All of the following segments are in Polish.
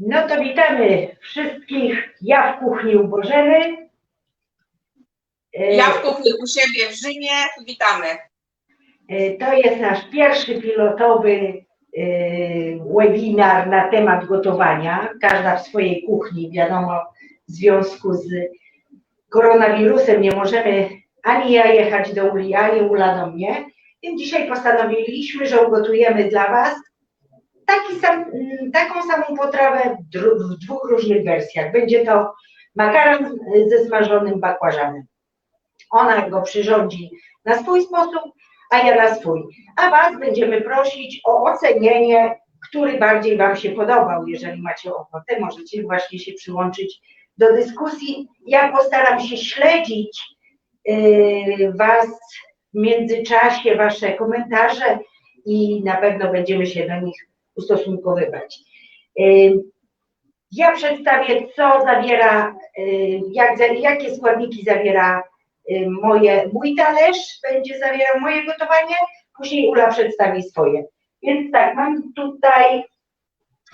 No to witamy wszystkich. Ja w kuchni u Bożeny. E, Ja w kuchni u siebie w Rzymie. Witamy. e, To jest nasz pierwszy pilotowy e, webinar na temat gotowania. Każda w swojej kuchni, wiadomo, w związku z koronawirusem nie możemy ani ja jechać do Uli, ani Ula do mnie. Więc dzisiaj postanowiliśmy, że ugotujemy dla Was taki sam, mm, taką samą potrawę w dwóch różnych wersjach. Będzie to makaron ze smażonym bakłażanem. Ona go przyrządzi na swój sposób, a ja na swój. A Was będziemy prosić o ocenienie, który bardziej Wam się podobał. Jeżeli macie ochotę, możecie właśnie się przyłączyć do dyskusji. Ja postaram się śledzić yy, Was w międzyczasie, Wasze komentarze i na pewno będziemy się do nich ustosunkowywać. Yy, Ja przedstawię, co zawiera, yy, jak, jakie składniki zawiera yy, moje, mój talerz, będzie zawierał moje gotowanie, później Ula przedstawi swoje. Więc tak, mam tutaj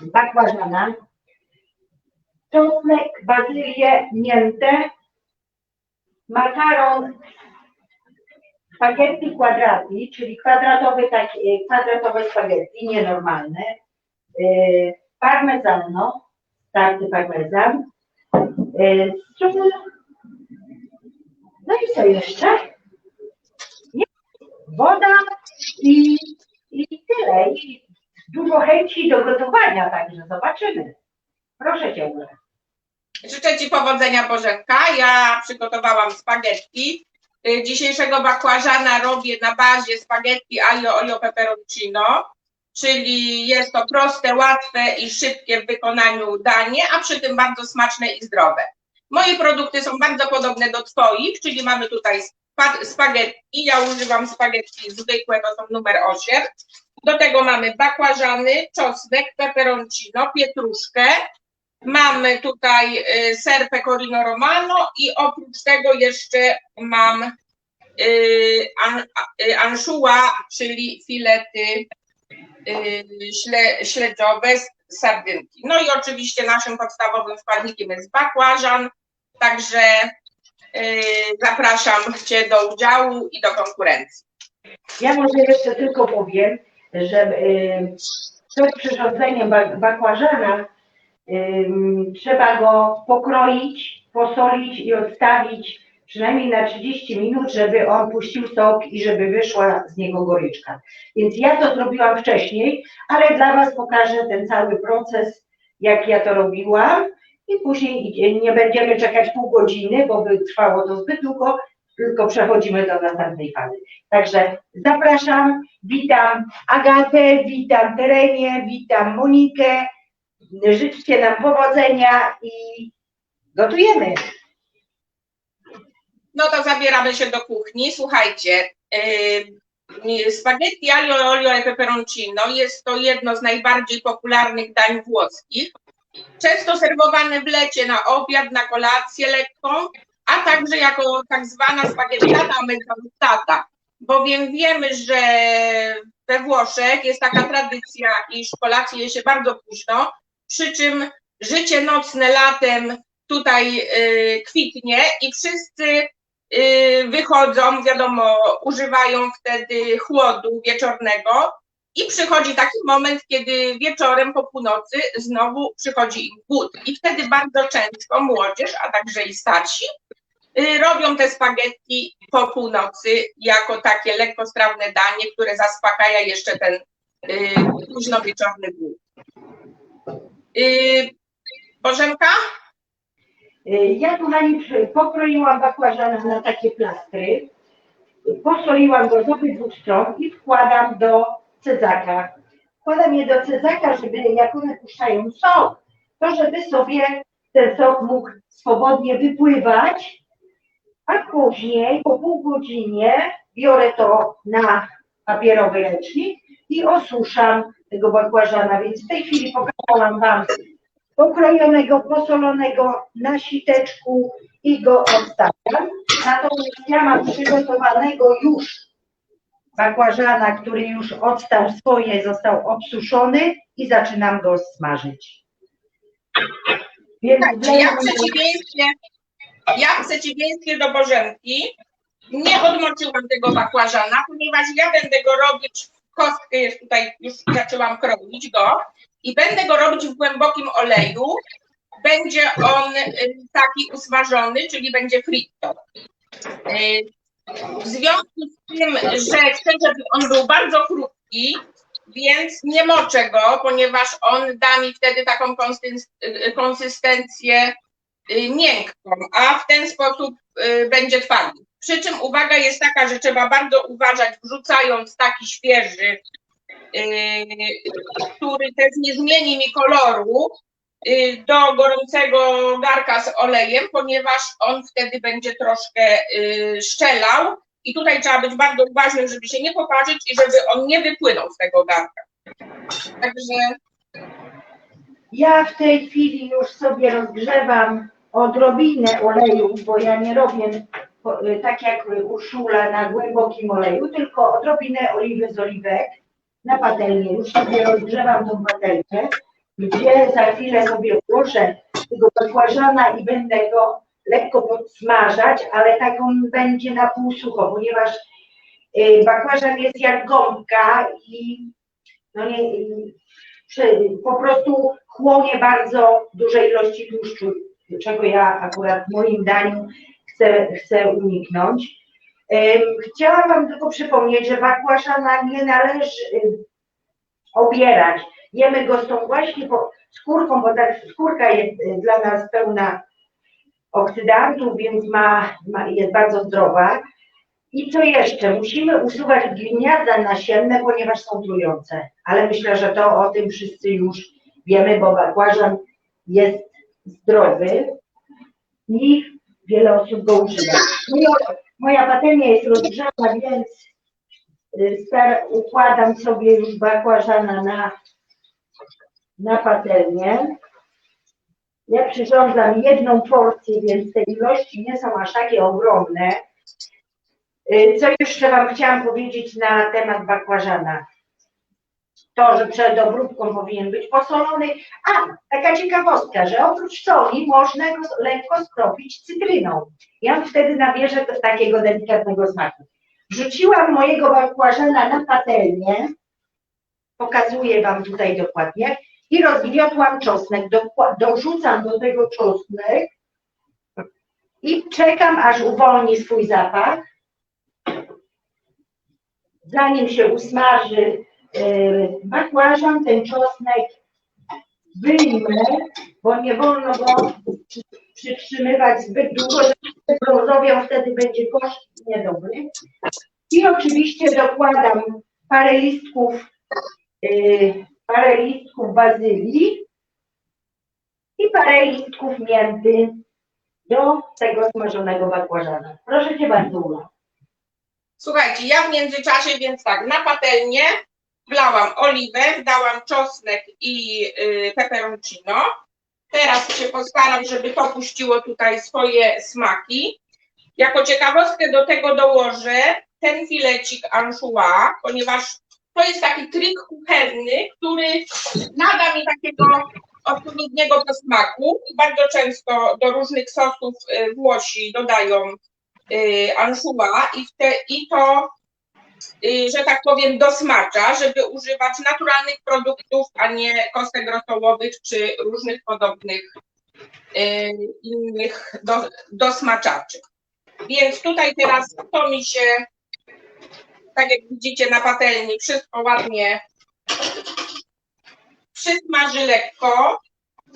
bakłażana, czosnek, bazylię, miętę, makaron spaghetti quadrati, czyli kwadratowe, takie, kwadratowe spaghetti, nienormalne, yy, parmezano, starty parmezan, sól, no i co jeszcze? Woda i, i tyle. I dużo chęci do gotowania, także zobaczymy. Proszę Cię. Życzę Ci powodzenia Bożenka. Ja przygotowałam spaghetti. Y, Dzisiejszego bakłażana robię na bazie spaghetti aglio olio peperoncino, czyli jest to proste, łatwe i szybkie w wykonaniu danie, a przy tym bardzo smaczne i zdrowe. Moje produkty są bardzo podobne do Twoich, czyli mamy tutaj spa- spaghetti. Ja używam spaghetti zwykłe, to są numer 8. Do tego mamy bakłażany, czosnek, peperoncino, pietruszkę, Mamy tutaj y, ser pecorino romano i oprócz tego jeszcze mam y, y, anchois, czyli filety śle, śledziowe z sardynki. No i oczywiście naszym podstawowym składnikiem jest bakłażan, także zapraszam Cię do udziału i do konkurencji. Ja może jeszcze tylko powiem, że przed przyrządzeniem bak- bakłażana trzeba go pokroić, posolić i odstawić przynajmniej na 30 minut, żeby on puścił sok i żeby wyszła z niego goryczka. Więc ja to zrobiłam wcześniej, ale dla Was pokażę ten cały proces, jak ja to robiłam i później nie będziemy czekać pół godziny, bo by trwało to zbyt długo, tylko przechodzimy do następnej fazy. Także zapraszam, witam Agatę, witam Terenie, witam Monikę. Życzcie nam powodzenia i gotujemy. No to zabieramy się do kuchni. Słuchajcie, yy, spaghetti aglio olio e peperoncino jest to jedno z najbardziej popularnych dań włoskich. Często serwowane w lecie na obiad, na kolację lekką, a także jako tak zwana spaghettata mezzanottata, bowiem wiemy, że we Włoszech jest taka tradycja, iż kolację je się bardzo późno, przy czym życie nocne latem tutaj yy, kwitnie i wszyscy y, wychodzą, wiadomo, używają wtedy chłodu wieczornego i przychodzi taki moment, kiedy wieczorem po północy znowu przychodzi im głód. I wtedy bardzo często młodzież, a także i starsi, y, robią te spaghetti po północy jako takie lekkostrawne danie, które zaspokaja jeszcze ten y, późno wieczorny głód. Y, Bożenka? Y, Ja, kochani, pokroiłam bakłażana na takie plastry, posoliłam go z obydwu stron i wkładam do cedzaka. Wkładam je do cedzaka, żeby jak one puszczają sok, to żeby sobie ten sok mógł swobodnie wypływać, a później po pół godzinie biorę to na papierowy ręcznik i osuszam tego bakłażana, więc w tej chwili pokazałam Wam pokrojonego, posolonego na siteczku i go odstawiam. Natomiast ja mam przygotowanego już bakłażana, który już odstał swoje, został obsuszony i zaczynam go smażyć. Więc Słuchajcie, ja w przeciwieństwie, ja w przeciwieństwie do Bożenki nie odmoczyłam tego bakłażana, ponieważ ja będę go robić, kostkę jest tutaj, już zaczęłam kroić go i będę go robić w głębokim oleju. Będzie on y, taki usmażony, czyli będzie fritto. Y, W związku z tym, że chcę, żeby on był bardzo chrupki, więc nie moczę go, ponieważ on da mi wtedy taką y, konsystencję miękką, a w ten sposób będzie twardy. Przy czym uwaga jest taka, że trzeba bardzo uważać, wrzucając taki świeży, y, który też nie zmieni mi koloru, y, do gorącego garka z olejem, ponieważ on wtedy będzie troszkę y, szczelał i tutaj trzeba być bardzo uważnym, żeby się nie poparzyć i żeby on nie wypłynął z tego garka. Także Ja w tej chwili już sobie rozgrzewam odrobinę oleju, bo ja nie robię tak jak Urszula na głębokim oleju, tylko odrobinę oliwy z oliwek na patelnię. Już sobie rozgrzewam tą patelnię, gdzie za chwilę sobie włożę tego bakłażana i będę go lekko podsmażać, ale tak on będzie na pół sucho, ponieważ y, bakłażan jest jak gąbka i no nie, po prostu chłonie bardzo duże ilości tłuszczu, czego ja akurat w moim daniu chcę, chcę uniknąć. Em, Chciałam Wam tylko przypomnieć, że bakłażana nie należy em, obierać. Jemy go z tą właśnie skórką, bo ta skórka jest y, dla nas pełna oksydantów, więc ma, ma, jest bardzo zdrowa. I co jeszcze? Musimy usuwać gliniazda nasienne, ponieważ są trujące. Ale myślę, że to o tym wszyscy już wiemy, bo bakłażan jest zdrowy i wiele osób go używa. Moja, moja patelnia jest rozgrzana, więc y, star- układam sobie już bakłażana na, na patelnię. Ja przyrządzam jedną porcję, więc te ilości nie są aż takie ogromne. Y, Co jeszcze Wam chciałam powiedzieć na temat bakłażana? To, że przed obróbką powinien być posolony. A, taka ciekawostka, że oprócz soli można go lekko skropić cytryną. On wtedy nabierze takiego delikatnego smaku. Wrzuciłam mojego bakłażana na patelnię. Pokazuję Wam tutaj dokładnie. I rozgniotłam czosnek. Dokła- Dorzucam do tego czosnek i czekam, aż uwolni swój zapach zanim się usmaży bakłażan, ten czosnek wyjmę, bo nie wolno go przy- przytrzymywać zbyt długo, że robią wtedy będzie i niedobry. I oczywiście dokładam parę listków, yy, parę listków bazylii i parę listków mięty do tego smażonego bakłażana. Proszę Cię bardzo, Ula. Słuchajcie, ja w międzyczasie, więc tak, na patelnię wlałam oliwę, dałam czosnek i y, peperoncino. Teraz się postaram, żeby to puściło tutaj swoje smaki. Jako ciekawostkę do tego dołożę ten filecik anchois, ponieważ to jest taki trik kuchenny, który nada mi takiego odpowiedniego posmaku. Bardzo często do różnych sosów y, Włosi dodają y, anchois i, te, i to, że tak powiem, dosmacza, żeby używać naturalnych produktów, a nie kostek rosołowych czy różnych podobnych y, innych do, dosmaczaczy. Więc tutaj teraz to mi się, tak jak widzicie na patelni, wszystko ładnie przysmaży lekko,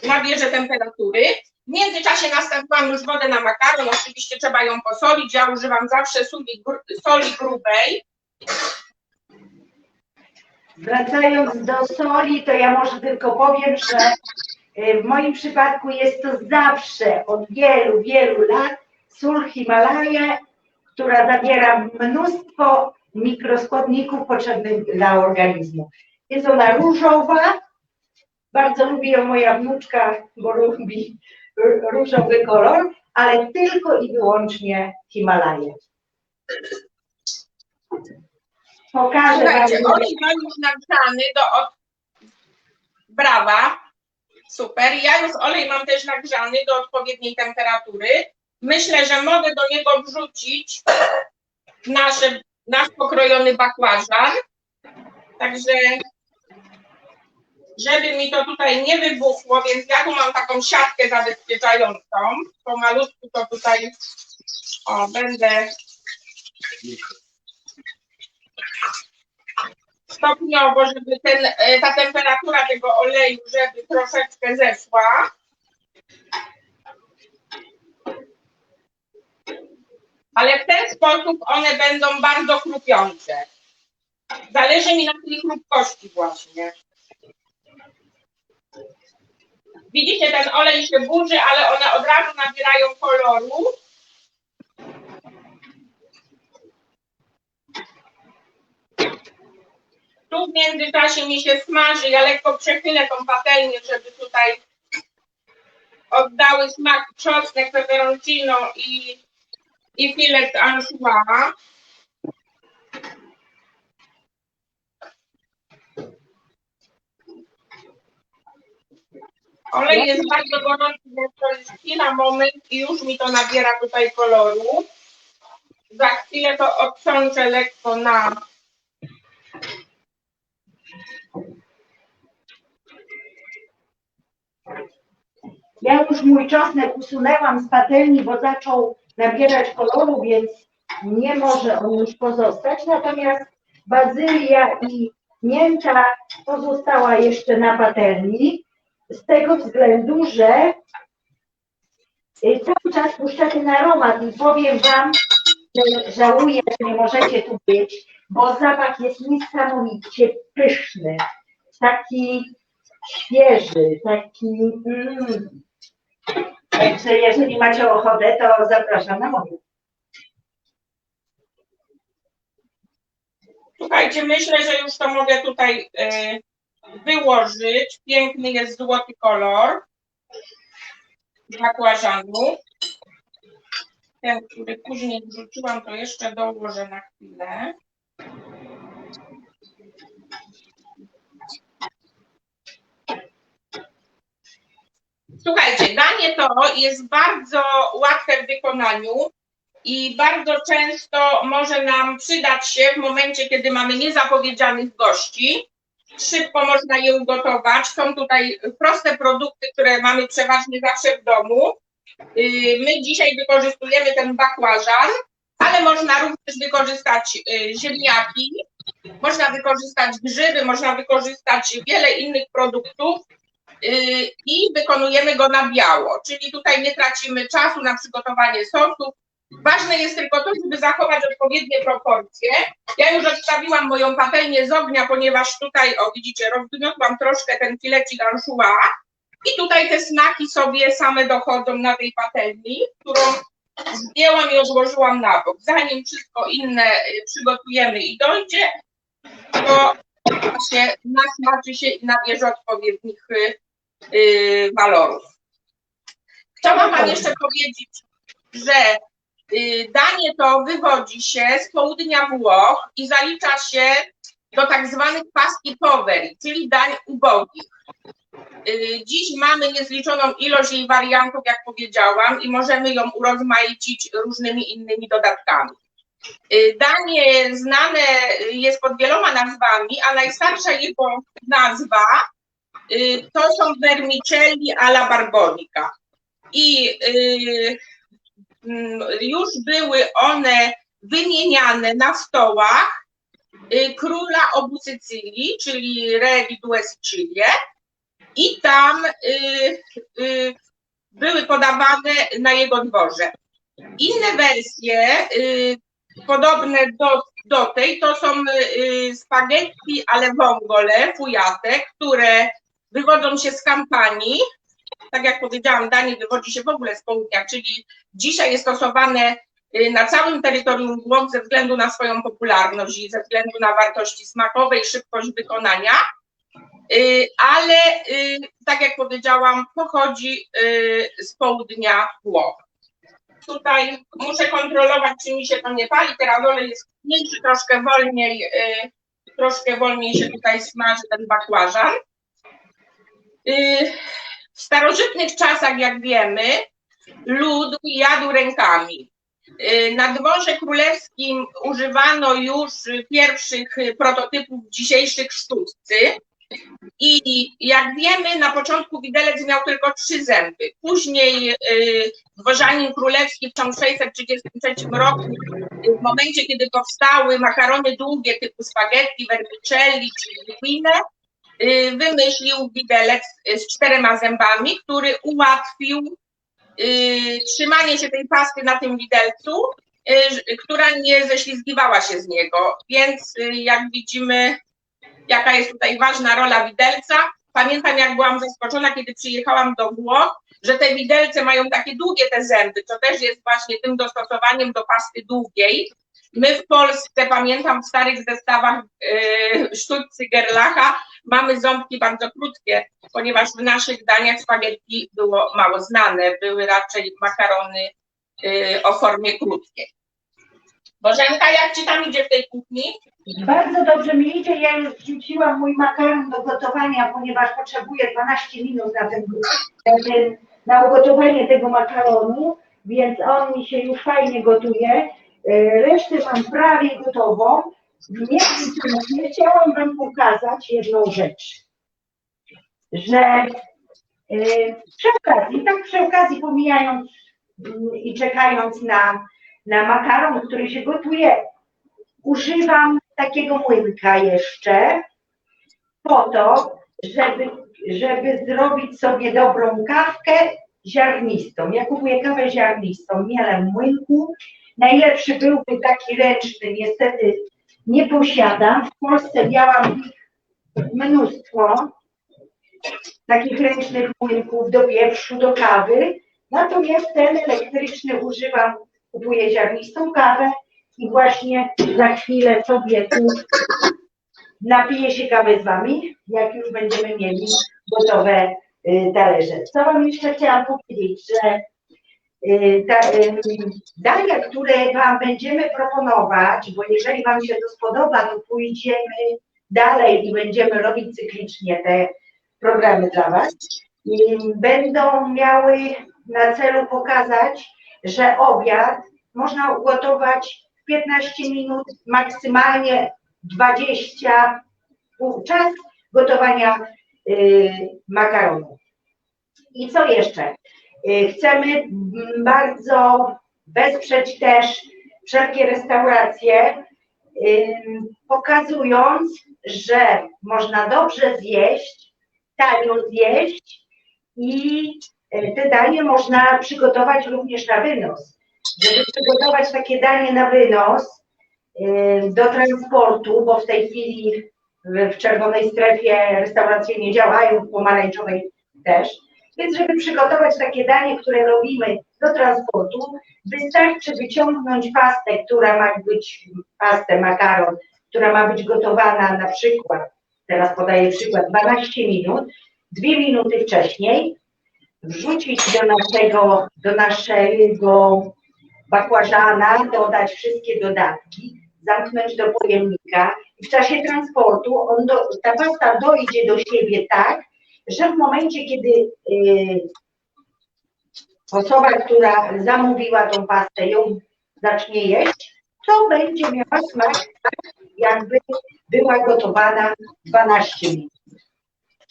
nabierze temperatury. W międzyczasie następowałam już wodę na makaron, oczywiście trzeba ją posolić. Ja używam zawsze soli, soli grubej. Wracając do soli, to ja może tylko powiem, że y, w moim przypadku jest to zawsze od wielu, wielu lat sól Himalaja, która zawiera mnóstwo mikroskładników potrzebnych dla organizmu. Jest ona różowa, bardzo lubi ją moja wnuczka, bo lubi różowy kolor, ale tylko i wyłącznie Himalaję. Pokażę Wam. Słuchajcie, oliwa już nagrzany do od... brawa. Super. Ja już olej mam też nagrzany do odpowiedniej temperatury. Myślę, że mogę do niego wrzucić nasze, nasz pokrojony bakłażan. Także, żeby mi to tutaj nie wybuchło, więc ja tu mam taką siatkę zabezpieczającą. Pomalutku to tutaj, o, będę stopniowo, żeby ten, e, ta temperatura tego oleju, żeby troszeczkę zeszła. Ale w ten sposób one będą bardzo chrupiące. Zależy mi na tej chrupkości właśnie. Widzicie, ten olej się burzy, ale one od razu nabierają koloru. Tu w międzyczasie mi się smaży, ja lekko przechylę tą patelnię, żeby tutaj oddały smak czosnek, peperoncino i, i filet anchois. Olej jest bardzo gorący, więc to jest chwila, moment i już mi to nabiera tutaj koloru. Za chwilę to obtrącę lekko na Ja już mój czosnek usunęłam z patelni, bo zaczął nabierać koloru, więc nie może on już pozostać. Natomiast bazylia i mięta pozostała jeszcze na patelni z tego względu, że y, cały czas puszcza ten aromat i powiem Wam, że żałuję, że nie możecie tu być, bo zapach jest niesamowicie pyszny, taki świeży, taki... Mm. Także jeżeli macie ochotę, to zapraszam na moje. Słuchajcie, myślę, że już to mogę tutaj e, wyłożyć. Piękny jest złoty kolor bakłażanu. Ten, który później wrzuciłam, to jeszcze dołożę na chwilę. Słuchajcie, danie to jest bardzo łatwe w wykonaniu i bardzo często może nam przydać się w momencie, kiedy mamy niezapowiedzianych gości. Szybko można je ugotować. Są tutaj proste produkty, które mamy przeważnie zawsze w domu. Yy, My dzisiaj wykorzystujemy ten bakłażan, ale można również wykorzystać yy, ziemniaki, można wykorzystać grzyby, można wykorzystać wiele innych produktów i wykonujemy go na biało, czyli tutaj nie tracimy czasu na przygotowanie sosów. Ważne jest tylko to, żeby zachować odpowiednie proporcje. Ja już odstawiłam moją patelnię z ognia, ponieważ tutaj, o widzicie, rozgniotłam troszkę ten filecik anchois i tutaj te smaki sobie same dochodzą na tej patelni, którą zdjęłam i odłożyłam na bok. Zanim wszystko inne y, przygotujemy i dojdzie, to się nasmaczy się i nabierze odpowiednich y, walorów. Chciałam Wam jeszcze powiedzieć, że y, danie to wywodzi się z południa Włoch i zalicza się do tak zwanych pasti poveri, czyli dań ubogich. Y, Dziś mamy niezliczoną ilość jej wariantów, jak powiedziałam, i możemy ją urozmaicić różnymi innymi dodatkami. Danie znane jest pod wieloma nazwami, a najstarsza jego nazwa to są vermicelli alla barbonica. I y, mm, już były one wymieniane na stołach y, króla obu Sycylii, czyli Re Sicilie, i tam y, y, były podawane na jego dworze. Inne wersje, y, podobne do, do tej, to są y, spaghetti alle vongole, fujate, które wywodzą się z kampanii. Tak jak powiedziałam, danie wywodzi się w ogóle z południa, czyli dzisiaj jest stosowane y, na całym terytorium Włoch ze względu na swoją popularność i ze względu na wartości smakowe i szybkość wykonania. Y, ale y, tak jak powiedziałam, pochodzi z południa Włoch. Tutaj muszę kontrolować, czy mi się to nie pali. Teraz olej jest mniejszy, troszkę wolniej, troszkę wolniej się tutaj smaży ten bakłażan. Starożytnych czasach, jak wiemy, lud jadł rękami. Y, Na dworze królewskim używano już pierwszych prototypów dzisiejszych sztuczcy. I jak wiemy, na początku widelec miał tylko trzy zęby. Później y, dworzanin królewski w 1633 roku, y, w momencie, kiedy powstały makarony długie typu spaghetti, vermicelli czy linguine, y, wymyślił widelec y, z czterema zębami, który ułatwił y, trzymanie się tej pasty na tym widelcu, y, która nie ześlizgiwała się z niego. Więc y, jak widzimy, jaka jest tutaj ważna rola widelca. Pamiętam, jak byłam zaskoczona, kiedy przyjechałam do Włoch, że te widelce mają takie długie te zęby, co też jest właśnie tym dostosowaniem do pasty długiej. My w Polsce, pamiętam w starych zestawach yy, sztućcy Gerlacha, mamy ząbki bardzo krótkie, ponieważ w naszych daniach spaghetti było mało znane, były raczej makarony yy, o formie krótkiej. Bożenka, jak ci tam idzie w tej kuchni? Bardzo dobrze mi idzie. Ja już wrzuciłam mój makaron do gotowania, ponieważ potrzebuję 12 minut na, ten, na, ten, na ugotowanie tego makaronu, więc on mi się już fajnie gotuje. E, Resztę mam prawie gotową. Międzyczasie chciałam Wam pokazać jedną rzecz, że e, przy okazji, tak przy okazji pomijając mm, i czekając na, na makaron, który się gotuje, używam takiego młynka jeszcze po to, żeby, żeby zrobić sobie dobrą kawkę ziarnistą. Ja kupuję kawę ziarnistą, mielę w młynku. Najlepszy byłby taki ręczny, niestety nie posiadam. W Polsce miałam ich mnóstwo, takich ręcznych młynków do wieprzu, do kawy. Natomiast ten elektryczny używam, kupuję ziarnistą kawę i właśnie za chwilę sobie tu napiję się kawę z Wami, jak już będziemy mieli gotowe y, talerze. Co Wam jeszcze chciałam powiedzieć, że dania, które Wam będziemy proponować, bo jeżeli Wam się to spodoba, to pójdziemy dalej i będziemy robić cyklicznie te programy dla Was, będą miały na celu pokazać, że obiad można ugotować w 15 minut, maksymalnie 20 pół- czas gotowania y, makaronu. I co jeszcze? Y, chcemy bardzo wesprzeć też wszelkie restauracje, y, pokazując, że można dobrze zjeść, tanio zjeść i y, te danie można przygotować również na wynos żeby przygotować takie danie na wynos do transportu, bo w tej chwili w czerwonej strefie restauracje nie działają, w pomarańczowej też. Więc żeby przygotować takie danie, które robimy do transportu, wystarczy wyciągnąć pastę, która ma być, pastę makaron, która ma być gotowana na przykład, teraz podaję przykład, 12 minut, dwie minuty wcześniej, wrzucić do naszego, do naszego bakłażana, dodać wszystkie dodatki, zamknąć do pojemnika i w czasie transportu on do, ta pasta dojdzie do siebie tak, że w momencie, kiedy y, osoba, która zamówiła tą pastę, ją zacznie jeść, to będzie miała smak tak, jakby była gotowana 12 minut.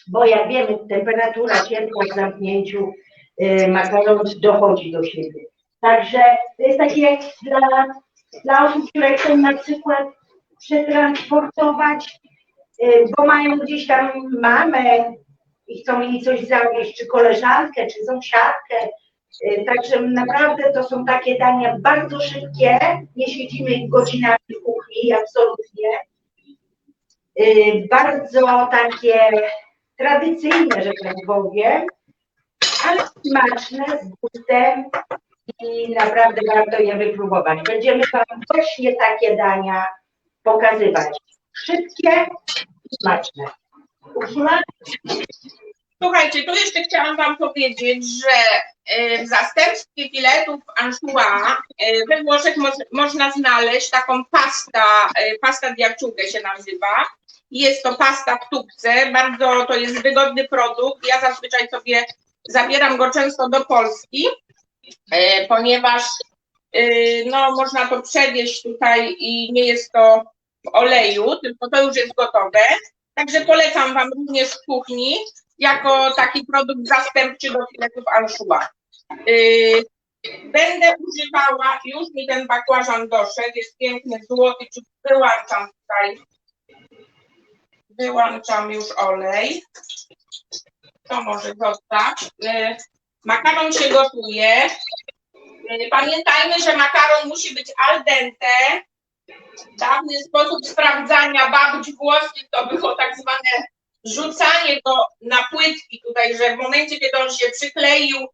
Bo jak wiemy, temperatura ciepła w zamknięciu y, makaron dochodzi do siebie. Także to jest takie dla, dla osób, które chcą na przykład przetransportować, y, bo mają gdzieś tam mamę i chcą jej coś zawieźć, czy koleżankę, czy sąsiadkę. Y, Także naprawdę to są takie dania bardzo szybkie, nie siedzimy godzinami w kuchni, absolutnie. Y, Bardzo takie tradycyjne, że tak powiem, ale smaczne, z gustem i naprawdę warto je wypróbować. Będziemy Wam właśnie takie dania pokazywać. Szybkie i smaczne. Słuchajcie, tu jeszcze chciałam Wam powiedzieć, że e, w zastępstwie filetów anchois e, we Włoszech mo można znaleźć taką pasta, e, pasta di acciughe się nazywa. Jest to pasta w tubce, bardzo to jest wygodny produkt. Ja zazwyczaj sobie zabieram go często do Polski, ponieważ no, można to przewieźć tutaj i nie jest to w oleju, tylko to już jest gotowe. Także polecam Wam również w kuchni jako taki produkt zastępczy do filetów anchois. Yy, Będę używała, już mi ten bakłażan doszedł, jest piękny, złoty, czy wyłączam tutaj, wyłączam już olej. To może zostać. Yy, Makaron się gotuje. Yy, Pamiętajmy, że makaron musi być al dente. Dawny sposób sprawdzania babci włoskich to było tak zwane rzucanie go na płytki. Tutaj, że w momencie, kiedy on się przykleił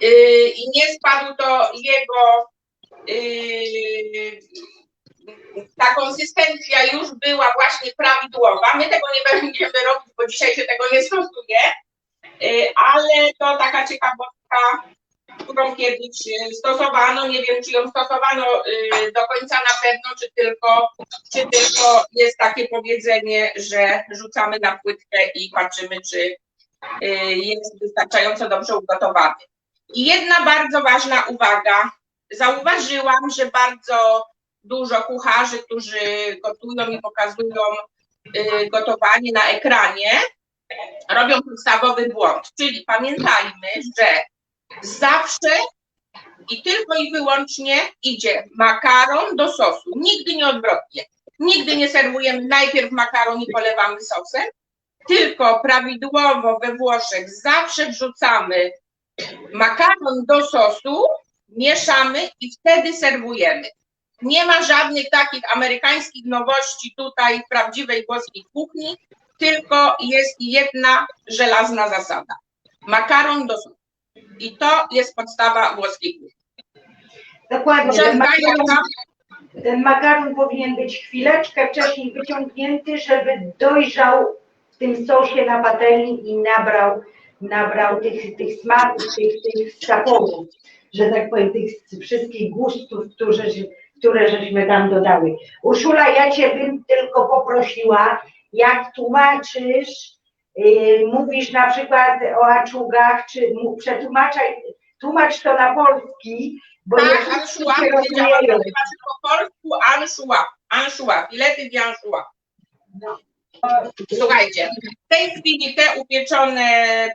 yy, i nie spadł, to jego yy, ta konsystencja już była właśnie prawidłowa. My tego nie będziemy robić, bo dzisiaj się tego nie stosuje, yy, ale to taka ciekawostka, którą kiedyś yy, stosowano. Nie wiem, czy ją stosowano yy, do końca na pewno, czy tylko, czy tylko jest takie powiedzenie, że rzucamy na płytkę i patrzymy, czy yy, jest wystarczająco dobrze ugotowany. I jedna bardzo ważna uwaga. Zauważyłam, że bardzo dużo kucharzy, którzy gotują i pokazują y, gotowanie na ekranie, robią podstawowy błąd. Czyli pamiętajmy, że zawsze i tylko i wyłącznie idzie makaron do sosu. Nigdy nie odwrotnie. Nigdy nie serwujemy najpierw makaron i polewamy sosem, tylko prawidłowo we Włoszech zawsze wrzucamy makaron do sosu, mieszamy i wtedy serwujemy. Nie ma żadnych takich amerykańskich nowości tutaj w prawdziwej włoskiej kuchni, tylko jest jedna żelazna zasada. Makaron do sosu. I to jest podstawa kuchni. Dokładnie. Ten makaron, ten makaron powinien być chwileczkę wcześniej wyciągnięty, żeby dojrzał w tym sosie na patelni i nabrał, nabrał tych, tych smaków, tych, tych zaporów, że tak powiem, tych wszystkich gustów, które, które żeśmy tam dodały. Urszula, ja Cię bym tylko poprosiła, jak tłumaczysz, mówisz na przykład o aczugach, czy przetłumaczaj, tłumacz to na polski, bo nie Tak, powiedziałam, rozumieją. znaczy po polsku anchois. Anchois, filety di anchois. Słuchajcie, w tej chwili te upieczone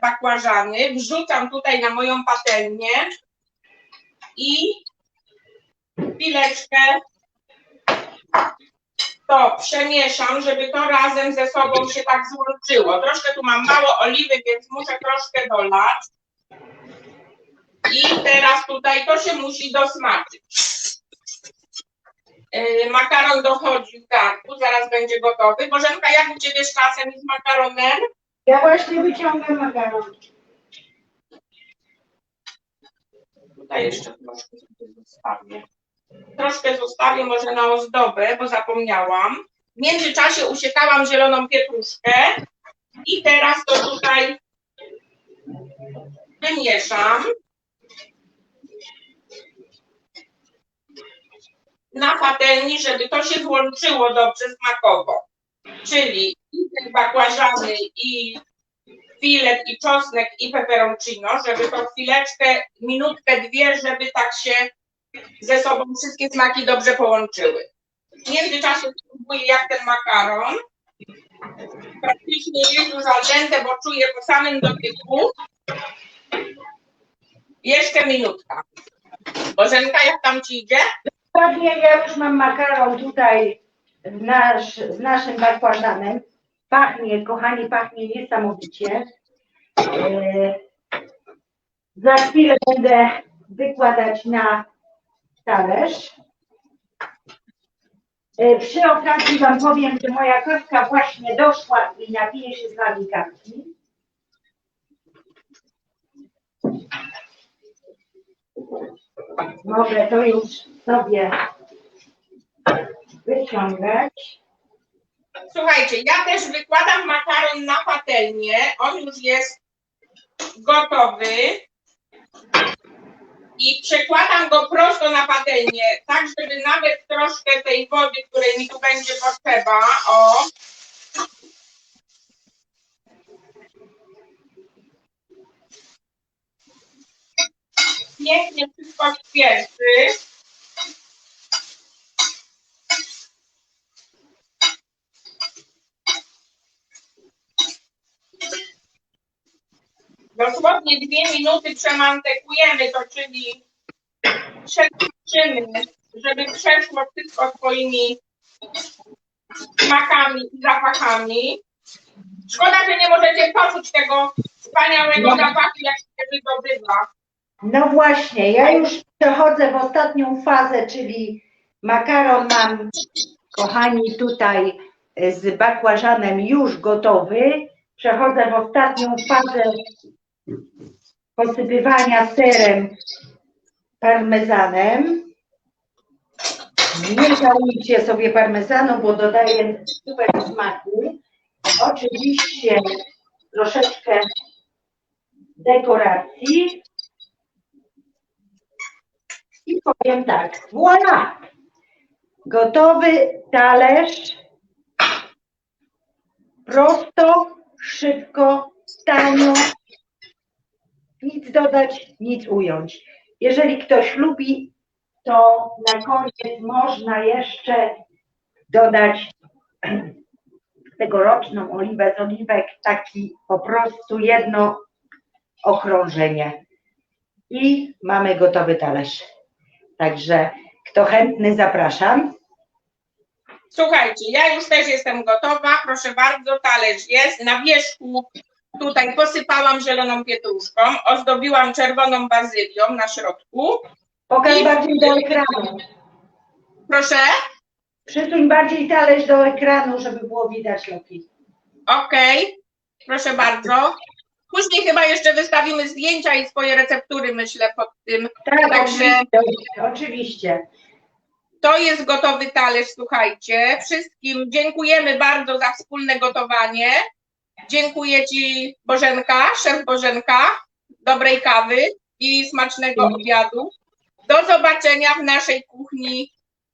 bakłażany wrzucam tutaj na moją patelnię i chwileczkę to przemieszam, żeby to razem ze sobą się tak złączyło. Troszkę tu mam mało oliwy, więc muszę troszkę dolać. I teraz tutaj to się musi dosmaczyć. Yy, Makaron dochodzi w garku, zaraz będzie gotowy. Bożenka, jak u Ciebie z czasem i z makaronem? Ja właśnie wyciągam makaron. Tutaj jeszcze troszkę sobie zostawię. Troszkę zostawię może na ozdobę, bo zapomniałam. W międzyczasie usiekałam zieloną pietruszkę i teraz to tutaj wymieszam. Na patelni, żeby to się włączyło dobrze smakowo. Czyli i bakłażany, i filet, i czosnek, i peperoncino, żeby to chwileczkę, minutkę, dwie, żeby tak się ze sobą wszystkie smaki dobrze połączyły. W międzyczasie spróbuję jak ten makaron. Praktycznie jest już al dente, bo czuję po samym dotyku. Jeszcze minutka. Bożenka, jak tam ci idzie? Dokładnie, ja już mam makaron tutaj nasz, z naszym bakłażanem. Pachnie, kochani, pachnie niesamowicie. E, za chwilę będę wykładać na talerz. E, przy okazji Wam powiem, że moja kostka właśnie doszła i napije się z nami kawki. Mogę to już sobie wyciągać. Słuchajcie, ja też wykładam makaron na patelnię. On już jest gotowy i przekładam go prosto na patelnię, tak żeby nawet troszkę tej wody, której mi tu będzie potrzeba, o, pięknie wszystko świeży. Dosłownie dwie minuty przemantekujemy to, czyli przekrzymy, żeby przeszło wszystko swoimi smakami i zapachami. Szkoda, że nie możecie poczuć tego wspaniałego No. zapachu, jak się wydobywa. No właśnie, ja już przechodzę w ostatnią fazę, czyli makaron mam, kochani, tutaj e, z bakłażanem już gotowy. Przechodzę w ostatnią fazę posypywania serem parmezanem. Nie żałujcie sobie parmezanu, bo dodaje super smaku. Oczywiście troszeczkę dekoracji. I powiem tak, voilà! Gotowy talerz. Prosto, szybko, tanio. Nic dodać, nic ująć. Jeżeli ktoś lubi, to na koniec można jeszcze dodać tegoroczną oliwę z oliwek, taki po prostu jedno okrążenie. I mamy gotowy talerz. Także kto chętny, zapraszam. Słuchajcie, ja już też jestem gotowa. Proszę bardzo, talerz jest. Na wierzchu tutaj posypałam zieloną pietruszką, ozdobiłam czerwoną bazylią na środku. Pokaż I- bardziej do ekranu. Proszę, Przysuń bardziej talerz do ekranu, żeby było widać lepiej. okej, proszę bardzo. Później chyba jeszcze wystawimy zdjęcia i swoje receptury, myślę, pod tym. Tak, Także- oczywiście. To jest gotowy talerz, słuchajcie. Wszystkim dziękujemy bardzo za wspólne gotowanie. Dziękuję Ci, Bożenka, szef Bożenka, dobrej kawy i smacznego obiadu. Do zobaczenia w naszej kuchni.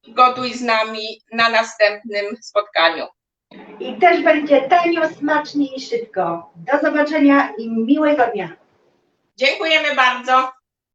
Gotuj z nami na następnym spotkaniu. I też będzie tanio, smacznie i szybko. Do zobaczenia i miłego dnia. Dziękujemy bardzo.